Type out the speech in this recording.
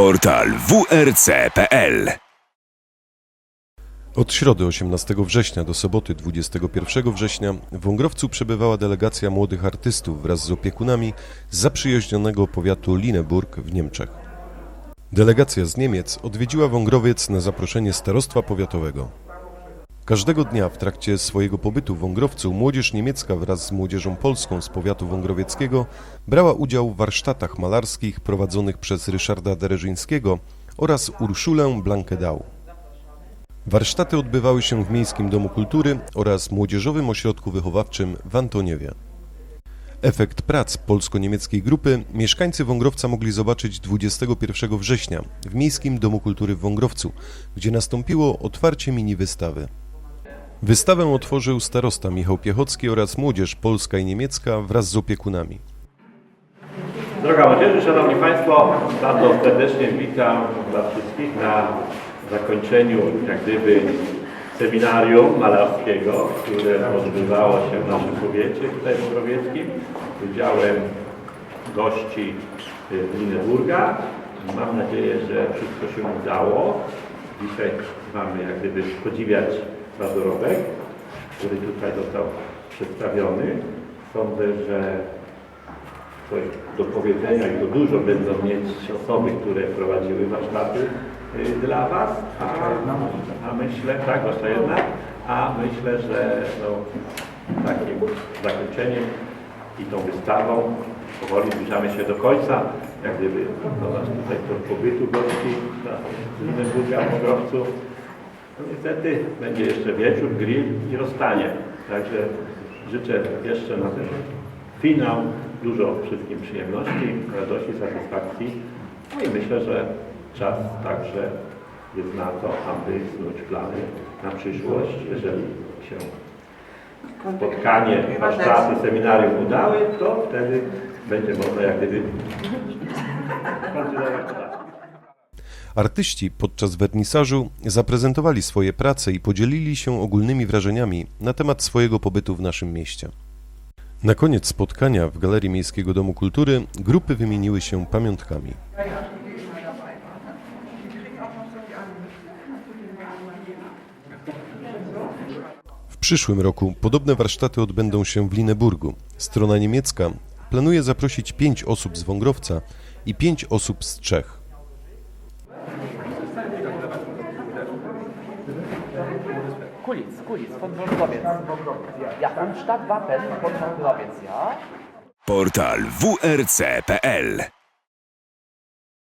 Portal wrc.pl Od środy 18 września do soboty 21 września w Wągrowcu przebywała delegacja młodych artystów wraz z opiekunami z zaprzyjaźnionego powiatu Lineburg w Niemczech. Delegacja z Niemiec odwiedziła Wągrowiec na zaproszenie starostwa powiatowego. Każdego dnia w trakcie swojego pobytu w Wągrowcu młodzież niemiecka wraz z młodzieżą polską z powiatu wągrowieckiego brała udział w warsztatach malarskich prowadzonych przez Ryszarda Dereżyńskiego oraz Urszulę Blankedau. Warsztaty odbywały się w Miejskim Domu Kultury oraz Młodzieżowym Ośrodku Wychowawczym w Antoniewie. Efekt prac polsko-niemieckiej grupy mieszkańcy Wągrowca mogli zobaczyć 21 września w Miejskim Domu Kultury w Wągrowcu, gdzie nastąpiło otwarcie mini wystawy. Wystawę otworzył starosta Michał Piechocki oraz młodzież polska i niemiecka wraz z opiekunami. Droga młodzieży, Szanowni Państwo, bardzo serdecznie witam Was wszystkich na zakończeniu jak gdyby seminarium malarskiego, które odbywało się w naszym powiecie tutaj w Morowieckim z udziałem gości Lineburga. Mam nadzieję, że wszystko się udało. Dzisiaj mamy jak gdyby podziwiać wazorobek, który tutaj został przedstawiony. Sądzę, że coś do powiedzenia i to dużo będą mieć osoby, które prowadziły warsztaty y, dla Was, a, a myślę, tak, wasza jedna, a myślę, że no, takim zakończeniem i tą wystawą powoli zbliżamy się do końca, jak gdyby do nas tutaj do pobytu gości na w Mogrowcu. Niestety będzie jeszcze wieczór, grill i rozstanie. Także życzę jeszcze na ten finał dużo wszystkim przyjemności, radości, satysfakcji. No i myślę, że czas także jest na to, aby snuć plany na przyszłość. Jeżeli się spotkanie, warsztaty, seminarium udały, to wtedy będzie można jak gdyby kontynuować. Artyści podczas wernisażu zaprezentowali swoje prace i podzielili się ogólnymi wrażeniami na temat swojego pobytu w naszym mieście. Na koniec spotkania w Galerii Miejskiego Domu Kultury grupy wymieniły się pamiątkami. W przyszłym roku podobne warsztaty odbędą się w Lineburgu. Strona niemiecka planuje zaprosić pięć osób z Wągrowca i pięć osób z Czech. Kulic, Kulic, von Wągrowiec. Ja, und Stadtwappen von Wągrowiec, ja? Portal wrc.pl